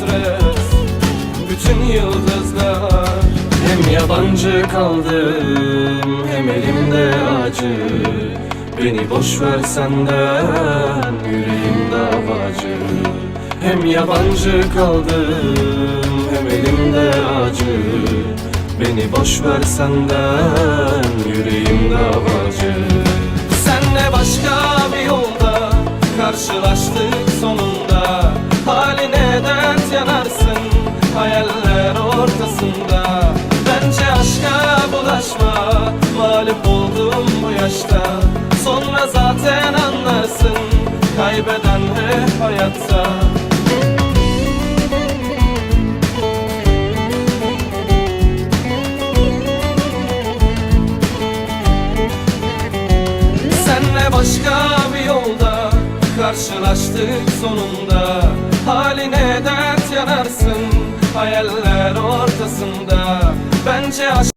hasret Bütün yıldızlar Hem yabancı kaldım Hem elimde acı. Beni boş ver senden Yüreğim davacı. Hem yabancı kaldım Hem elimde acı. Beni boş ver senden Yüreğim davacı. Senle başka bir yolda Karşılaştık sonunda. Haline dert yanarsın Hayaller ortasında. Bence aşka bulaşma Mağlup oldum bu yaşta. Sonra zaten anlarsın Kaybeden hep hayatta. Senle başka bir yolda Karşılaştık sonunda ortasında. Bence aşk